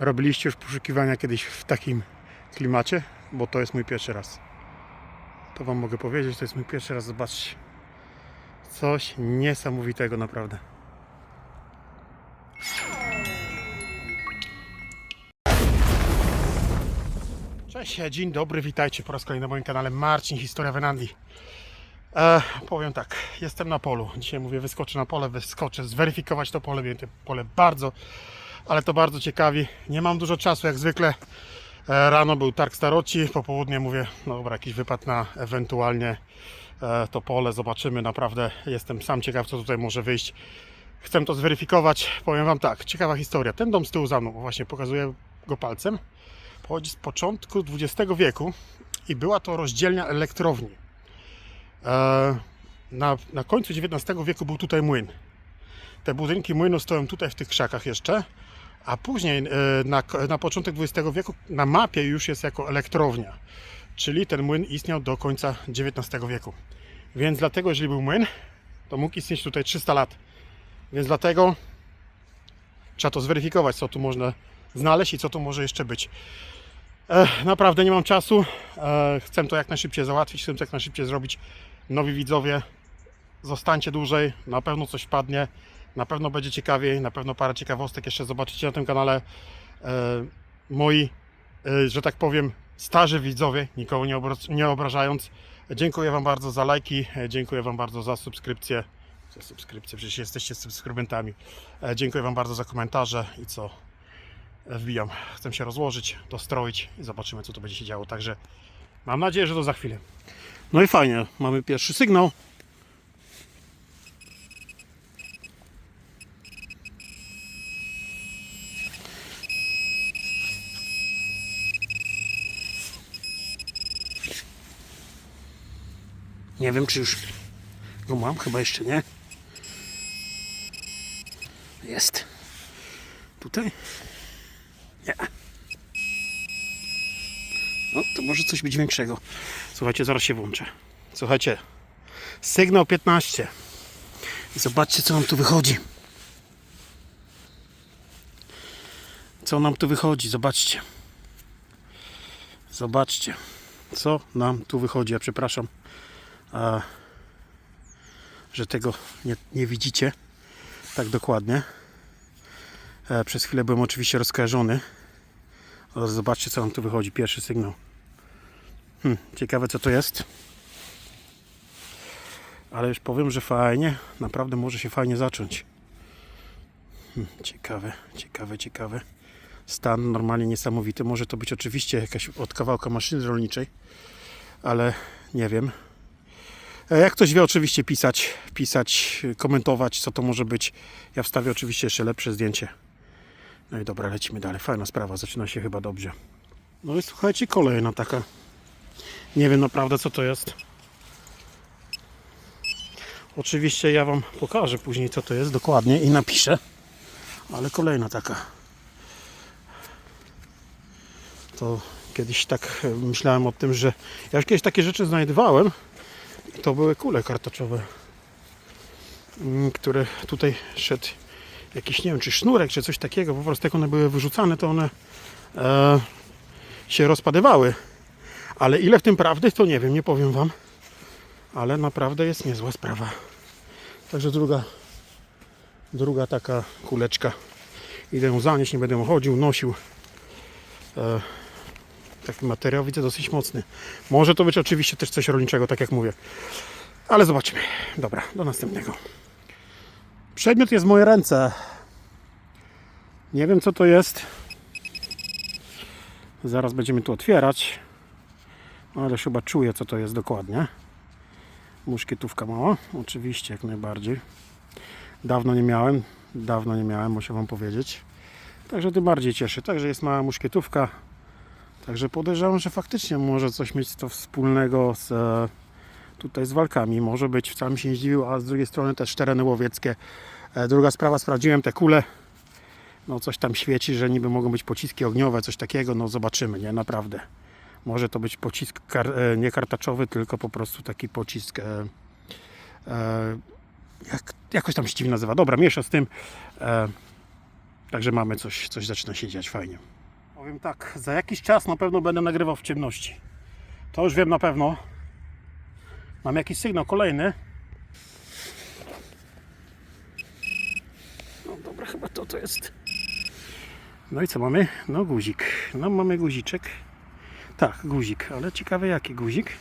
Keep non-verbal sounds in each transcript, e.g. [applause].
Robiliście już poszukiwania kiedyś w takim klimacie? Bo to jest mój pierwszy raz. To Wam mogę powiedzieć, to jest mój pierwszy raz. Zobaczcie. Coś niesamowitego naprawdę. Cześć, dzień dobry, witajcie po raz kolejny na moim kanale Marcin, Historia Wenandii. E, powiem tak, jestem na polu. Dzisiaj mówię, wyskoczę na pole, wyskoczę, zweryfikować to pole. Mnie to pole bardzo, ale to bardzo ciekawi. Nie mam dużo czasu, jak zwykle. E, rano był targ staroci, po południu mówię, no dobra, jakiś wypad na ewentualnie e, to pole. Zobaczymy, naprawdę jestem sam ciekaw, co tutaj może wyjść. Chcę to zweryfikować. Powiem Wam tak, ciekawa historia. Ten dom z tyłu za mną, właśnie pokazuję go palcem, pochodzi z początku XX wieku i była to rozdzielnia elektrowni. E, Na, na końcu XIX wieku był tutaj młyn. Te budynki młynu stoją tutaj w tych krzakach jeszcze, a później e, na, na początek XX wieku na mapie już jest jako elektrownia. Czyli ten młyn istniał do końca XIX wieku. Więc dlatego, jeżeli był młyn, to mógł istnieć tutaj 300 lat. Więc dlatego trzeba to zweryfikować, co tu można znaleźć i co tu może jeszcze być. E, naprawdę nie mam czasu. E, chcę to jak najszybciej załatwić, chcę to jak najszybciej zrobić. Nowi widzowie, zostańcie dłużej, na pewno coś wpadnie, na pewno będzie ciekawiej, na pewno parę ciekawostek jeszcze zobaczycie na tym kanale. E, moi, e, że tak powiem, starzy widzowie, nikogo nie, obra- nie obrażając, dziękuję Wam bardzo za lajki, e, dziękuję Wam bardzo za subskrypcję. Za subskrypcję, przecież jesteście subskrybentami. Dziękuję Wam bardzo za komentarze i co wbijam. Chcę się rozłożyć, dostroić i zobaczymy, co tu będzie się działo. Także mam nadzieję, że to za chwilę. No i fajnie, mamy pierwszy sygnał. Nie wiem, czy już go mam, chyba jeszcze nie. Jest. Tutaj? Nie. No, to może coś być większego. Słuchajcie, zaraz się włączę. Słuchajcie, sygnał 15. I zobaczcie, co nam tu wychodzi. Co nam tu wychodzi? Zobaczcie. Zobaczcie, co nam tu wychodzi. Ja przepraszam, a, że tego nie, nie widzicie tak dokładnie. E, przez chwilę byłem oczywiście rozkojarzony. Ale zobaczcie, co nam tu wychodzi. Pierwszy sygnał. Hmm, ciekawe, co to jest. Ale już powiem, że fajnie. Naprawdę może się fajnie zacząć. Hmm, ciekawe, ciekawe, ciekawe. Stan normalnie niesamowity. Może to być oczywiście jakaś od kawałka maszyny rolniczej, ale nie wiem. E, Jak ktoś wie, oczywiście pisać, pisać, komentować, co to może być. Ja wstawię oczywiście jeszcze lepsze zdjęcie. No i dobra, lecimy dalej. Fajna sprawa, zaczyna się chyba dobrze. No i słuchajcie, kolejna taka. Nie wiem naprawdę co to jest. Oczywiście ja Wam pokażę później co to jest dokładnie i napiszę. Ale kolejna taka. To kiedyś tak e, myślałem o tym, że ja już kiedyś takie rzeczy znajdowałem. To były kule kartaczowe, mm, które tutaj szedł jakiś, nie wiem, czy sznurek, czy coś takiego, po prostu jak one były wyrzucane, to one e, się rozpadywały. Ale ile w tym prawdy, to nie wiem, nie powiem Wam. Ale naprawdę jest niezła sprawa. Także druga, druga taka kuleczka. Idę ją zanieść, nie będę chodził, nosił. E, taki materiał widzę dosyć mocny. Może to być oczywiście też coś rolniczego, tak jak mówię. Ale zobaczymy. Dobra, do następnego. Przedmiot jest w moje ręce. Nie wiem co to jest. Zaraz będziemy tu otwierać. Ale chyba czuję co to jest dokładnie. Muszkietówka mała. Oczywiście, jak najbardziej. Dawno nie miałem. Dawno nie miałem, muszę Wam powiedzieć. Także tym bardziej cieszy. Także jest mała muszkietówka. Także podejrzewam, że faktycznie może coś mieć to wspólnego z e, tutaj z walkami. Może być, wcale się nie zdziwił, a z drugiej strony też tereny łowieckie. E, Druga sprawa, sprawdziłem te kule. No coś tam świeci, że niby mogą być pociski ogniowe, coś takiego. No zobaczymy, nie? Naprawdę. Może to być pocisk kar, e, nie kartaczowy, tylko po prostu taki pocisk. E, e, jak, jakoś tam się nazywa. Dobra, miesza z tym. E, Także mamy coś, coś zaczyna się dziać fajnie. Powiem tak, za jakiś czas na pewno będę nagrywał w ciemności. To już wiem na pewno. Mam jakiś sygnał kolejny. No dobra, chyba to to jest. No i co mamy? No guzik. No mamy guziczek. Tak, guzik, ale ciekawe jaki guzik.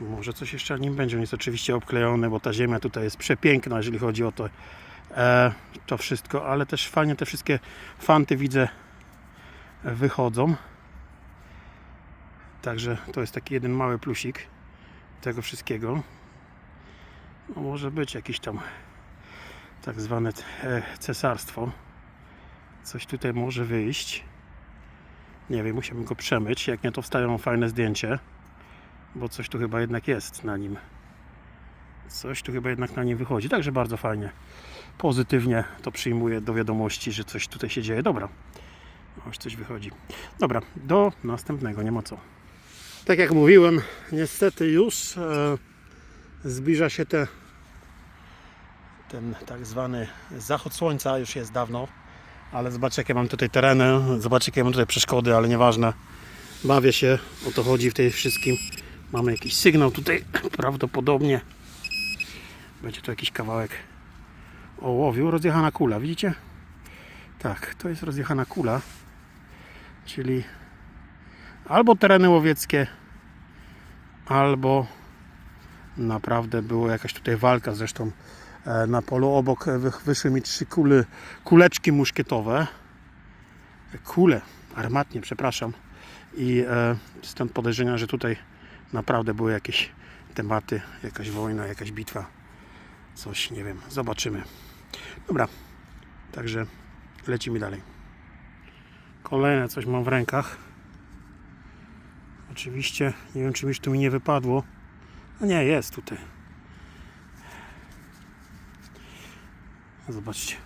Może coś jeszcze nim będzie. On jest oczywiście obklejony, bo ta ziemia tutaj jest przepiękna, jeżeli chodzi o to, e, to wszystko, ale też fajnie te wszystkie fanty widzę wychodzą. Także to jest taki jeden mały plusik tego wszystkiego. No może być jakiś tam tak zwane e, cesarstwo. Coś tutaj może wyjść. Nie wiem, musiałbym go przemyć. Jak nie, to wstają fajne zdjęcie. Bo coś tu chyba jednak jest na nim. Coś tu chyba jednak na nim wychodzi. Także bardzo fajnie. Pozytywnie to przyjmuję do wiadomości, że coś tutaj się dzieje. Dobra. Już coś wychodzi. Dobra, do następnego, nie ma co. Tak jak mówiłem, niestety już e, zbliża się te, ten tak zwany zachód słońca, już jest dawno, ale zobaczcie jakie mam tutaj tereny, zobaczcie jakie mam tutaj przeszkody, ale nieważne. Bawię się, o to chodzi w tej wszystkim. Mamy jakiś sygnał tutaj, [clears throat] prawdopodobnie będzie to jakiś kawałek ołowiu, rozjechana kula, widzicie? Tak, to jest rozjechana kula, czyli albo tereny łowieckie, albo naprawdę była jakaś tutaj walka. Zresztą e, na polu obok e, wy- wyszły mi trzy kule, kuleczki muszkietowe. Kule, armatnie, przepraszam. I e, stąd podejrzenia, że tutaj naprawdę były jakieś tematy, jakaś wojna, jakaś bitwa. Coś, nie wiem, zobaczymy. Dobra, także lecimy dalej. Kolejne coś mam w rękach. Oczywiście, nie wiem czy już tu mi nie wypadło. A nie, jest tutaj. Zobaczcie.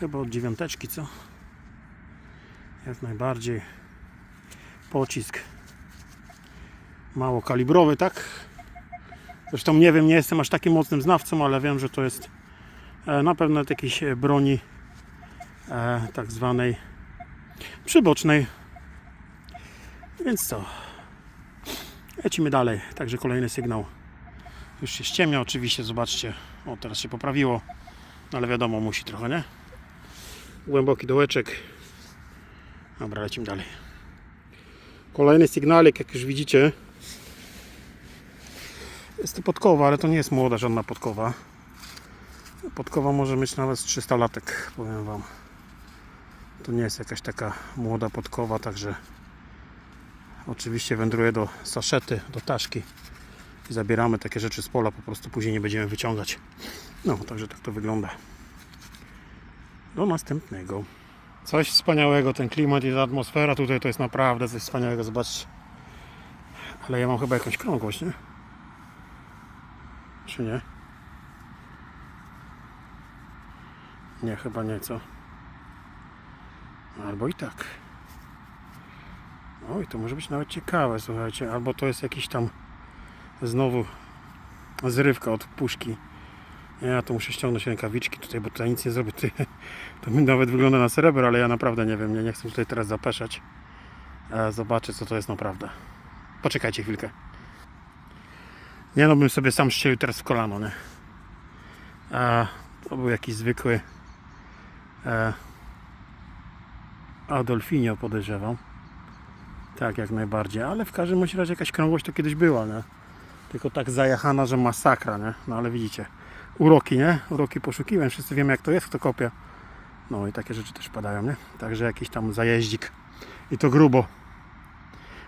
Chyba od dziewiąteczki, co? Jak najbardziej. Pocisk. Mało kalibrowy, tak? Zresztą nie wiem, nie jestem aż takim mocnym znawcą, ale wiem, że to jest e, na pewno jakiejś broni e, tak zwanej przybocznej. Więc co? Lecimy dalej. Także kolejny sygnał. Już się ściemnia oczywiście, zobaczcie. O, teraz się poprawiło. No, ale wiadomo, musi trochę, nie? Głęboki dołeczek. Dobra, lecimy dalej. Kolejny sygnalik, jak już widzicie. Jest to podkowa, ale to nie jest młoda żadna podkowa. Podkowa może mieć nawet z 300 latek, powiem Wam. To nie jest jakaś taka młoda podkowa, także oczywiście wędruje do saszety, do taszki i zabieramy takie rzeczy z pola, po prostu później nie będziemy wyciągać. No, także tak to wygląda. Do następnego. Coś wspaniałego, ten klimat i ta atmosfera tutaj to jest naprawdę coś wspaniałego, zobaczcie. Ale ja mam chyba jakąś krągłość, nie? Czy nie? Nie, chyba nie, co? Albo i tak. Oj, to może być nawet ciekawe, słuchajcie. Albo to jest jakiś tam znowu zrywka od puszki. Ja to muszę ściągnąć rękawiczki tutaj, bo tutaj nic nie zrobię. [laughs] To mi nawet wygląda na srebr, ale ja naprawdę nie wiem. Nie, nie chcę tutaj teraz zapeszać. E, zobaczę, co to jest naprawdę. Poczekajcie chwilkę. Nie no, bym sobie sam strzelił teraz w kolano, nie? A, to był jakiś zwykły e, Adolfinio podejrzewam. Tak, jak najbardziej, ale w każdym razie jakaś krągłość to kiedyś była, nie? Tylko tak zajechana, że masakra, nie? No ale widzicie, uroki, nie? Uroki poszukiłem, wszyscy wiemy jak to jest, kto kopie. No i takie rzeczy też padają, nie? Także jakiś tam zajeździk i to grubo.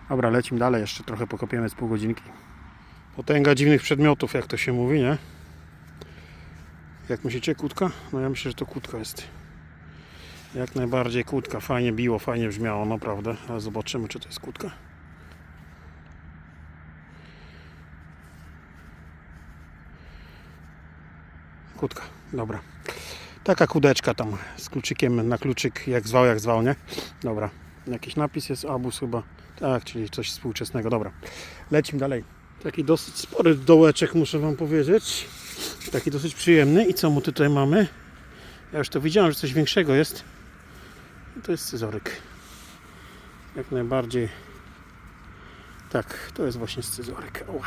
Dobra, lecimy dalej, jeszcze trochę pokopiemy z pół godzinki. Potęga dziwnych przedmiotów, jak to się mówi, nie? Jak myślicie, kłódka? No ja myślę, że to kłódka jest. Jak najbardziej kłódka. Fajnie biło, fajnie brzmiało, naprawdę. Ale zobaczymy, czy to jest kłódka. Kłódka, dobra. Taka kudeczka tam z kluczykiem na kluczyk, jak zwał, jak zwał, nie? Dobra. Jakiś napis jest, abus chyba. Tak, czyli coś współczesnego, dobra. Lecimy dalej. Taki dosyć spory dołeczek, muszę Wam powiedzieć. Taki dosyć przyjemny. I co mu tutaj mamy? Ja już to widziałem, że coś większego jest. To jest scyzoryk. Jak najbardziej. Tak, to jest właśnie scyzoryk. Oła.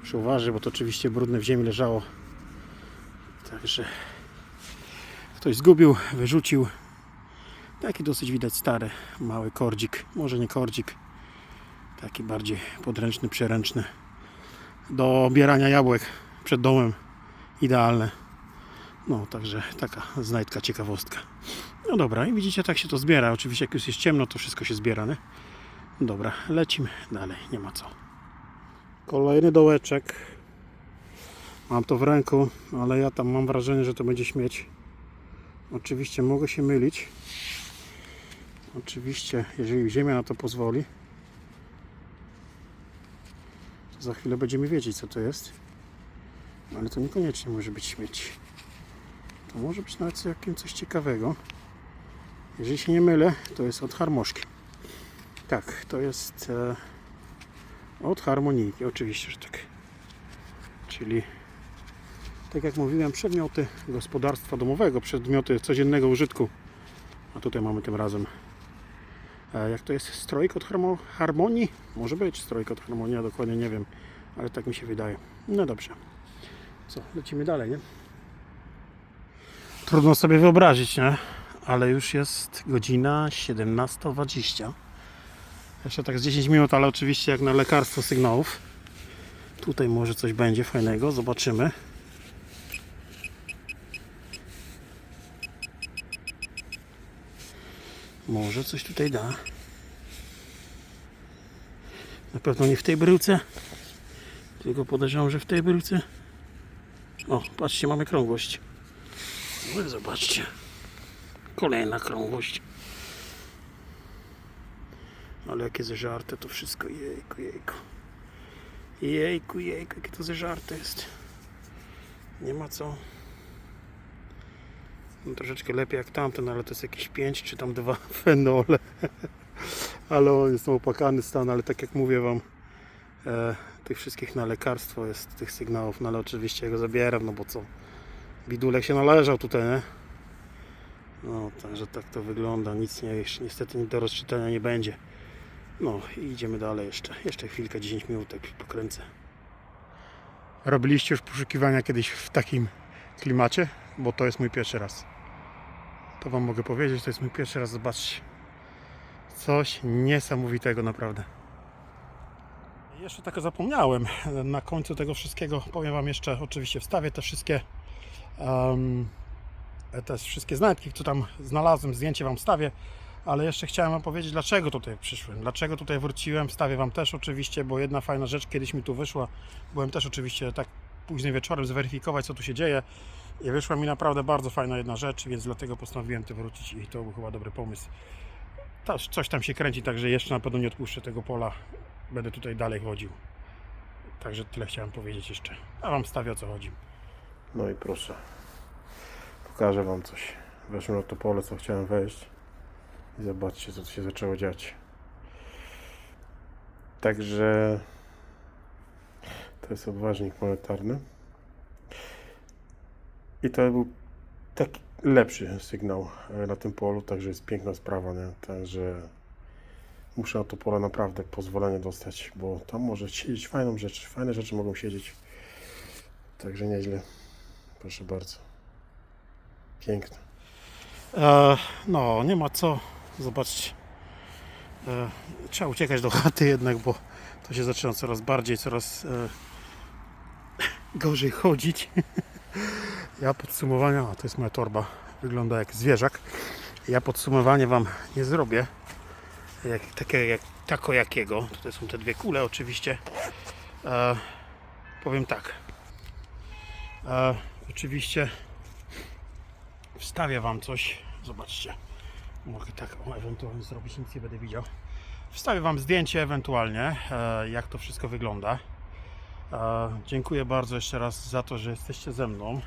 Muszę bo to oczywiście brudne w ziemi leżało. Także ktoś zgubił, wyrzucił. Taki dosyć widać stary, mały kordzik. Może nie kordzik. Taki bardziej podręczny, przeręczny. Do obierania jabłek przed domem. Idealne. No, także taka znajdka, ciekawostka. No dobra, i widzicie, tak się to zbiera. Oczywiście, jak już jest ciemno, to wszystko się zbiera, nie? Dobra, lecimy dalej, nie ma co. Kolejny dołeczek. Mam to w ręku, ale ja tam mam wrażenie, że to będzie śmieć. Oczywiście mogę się mylić. Oczywiście, jeżeli ziemia na to pozwoli, to za chwilę będziemy wiedzieć, co to jest. Ale to niekoniecznie może być śmieć. To może być nawet całkiem coś ciekawego. Jeżeli się nie mylę, to jest od harmoszki. Tak, to jest e, od harmonijki, oczywiście, że tak. Czyli, tak jak mówiłem, przedmioty gospodarstwa domowego, przedmioty codziennego użytku. A tutaj mamy tym razem, e, jak to jest, strojk od harmo- harmonii? Może być strojk od harmonii, ja dokładnie nie wiem, ale tak mi się wydaje. No dobrze. Co, lecimy dalej, nie? Trudno sobie wyobrazić, nie? Ale już jest godzina 17.20. Jeszcze tak z 10 minut, ale oczywiście jak na lekarstwo sygnałów. Tutaj może coś będzie fajnego, zobaczymy. Może coś tutaj da. Na pewno nie w tej bryłce. Tylko podejrzewam, że w tej bryłce. O, patrzcie, mamy krągłość. No, zobaczcie. Kolejna krągłość. Ale jakie zeżarte to wszystko. Jejku, jejku. Jejku, jejku, jakie to zeżarte jest. Nie ma co. No, troszeczkę lepiej jak tamten, ale to jest jakieś 5 czy tam dwa [laughs] fenole. ale on jest opłakany stan, ale tak jak mówię Wam, e, tych wszystkich na lekarstwo jest, tych sygnałów, no ale oczywiście go zabieram, no bo co. Bidulek się należał tutaj, nie? No, także tak to wygląda. Nic nie, jeszcze niestety do rozczytania nie będzie. No i idziemy dalej jeszcze. Jeszcze chwilkę, 10 minut pokręcę. Robiliście już poszukiwania kiedyś w takim klimacie? Bo to jest mój pierwszy raz. To Wam mogę powiedzieć, to jest mój pierwszy raz. Zobaczcie. Coś niesamowitego naprawdę. Jeszcze tak zapomniałem. Na końcu tego wszystkiego powiem Wam jeszcze, oczywiście wstawię te wszystkie um, te wszystkie znajdki, które tam znalazłem, zdjęcie Wam wstawię, ale jeszcze chciałem Wam powiedzieć, dlaczego tutaj przyszłem, dlaczego tutaj wróciłem, wstawię Wam też oczywiście, bo jedna fajna rzecz kiedyś mi tu wyszła, byłem też oczywiście tak późnym wieczorem zweryfikować, co tu się dzieje i wyszła mi naprawdę bardzo fajna jedna rzecz, więc dlatego postanowiłem tu wrócić i to był chyba dobry pomysł. Coś tam się kręci, także jeszcze na pewno nie odpuszczę tego pola, będę tutaj dalej chodził. Także tyle chciałem powiedzieć jeszcze, a Wam wstawię o co chodzi. No i proszę. Pokażę Wam coś. Weszłem na to pole, co chciałem wejść. I zobaczcie, co tu się zaczęło dziać. Także to jest odważnik monetarny. I to był taki lepszy sygnał e, na tym polu, także jest piękna sprawa, nie? Także muszę na to pole naprawdę pozwolenie dostać, bo tam może siedzieć fajną rzecz, fajne rzeczy mogą siedzieć. Także nieźle. Proszę bardzo. Piękne. E, no, nie ma co. Zobaczcie. E, trzeba uciekać do chaty jednak, bo to się zaczyna coraz bardziej, coraz e, gorzej chodzić. [laughs] ja podsumowania, a to jest moja torba, wygląda jak zwierzak. Ja podsumowanie Wam nie zrobię. Jak, takie, jak, tako jakiego. Tutaj są te dwie kule oczywiście. E, powiem tak. E, oczywiście wstawię Wam coś. Zobaczcie. Mogę tak o, ewentualnie zrobić, nic nie będę widział. Wstawię Wam zdjęcie ewentualnie, e, jak to wszystko wygląda. E, dziękuję bardzo jeszcze raz za to, że jesteście ze mną.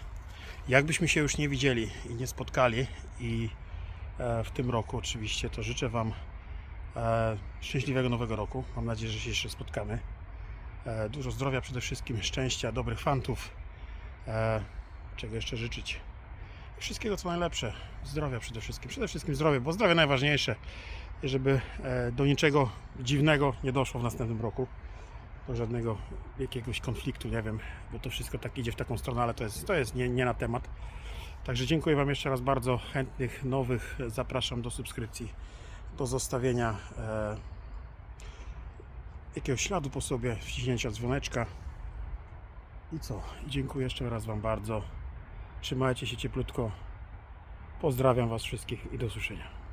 Jakbyśmy się już nie widzieli i nie spotkali i e, w tym roku oczywiście, to życzę Wam szczęśliwego nowego roku. Mam nadzieję, że się jeszcze spotkamy. Dużo zdrowia przede wszystkim, szczęścia, dobrych fantów. Czego jeszcze życzyć? Wszystkiego co najlepsze. Zdrowia przede wszystkim. Przede wszystkim zdrowie, bo zdrowie najważniejsze. Żeby e, do niczego dziwnego nie doszło w następnym roku. Do żadnego jakiegoś konfliktu, nie wiem, bo to wszystko tak idzie w taką stronę, ale to jest, to jest nie, nie na temat. Także dziękuję Wam jeszcze raz bardzo. Chętnych, nowych zapraszam do subskrypcji, do zostawienia e, jakiegoś śladu po sobie, wciśnięcia dzwoneczka. I co? Dziękuję jeszcze raz Wam bardzo. Trzymajcie się cieplutko. Pozdrawiam Was wszystkich i do usłyszenia.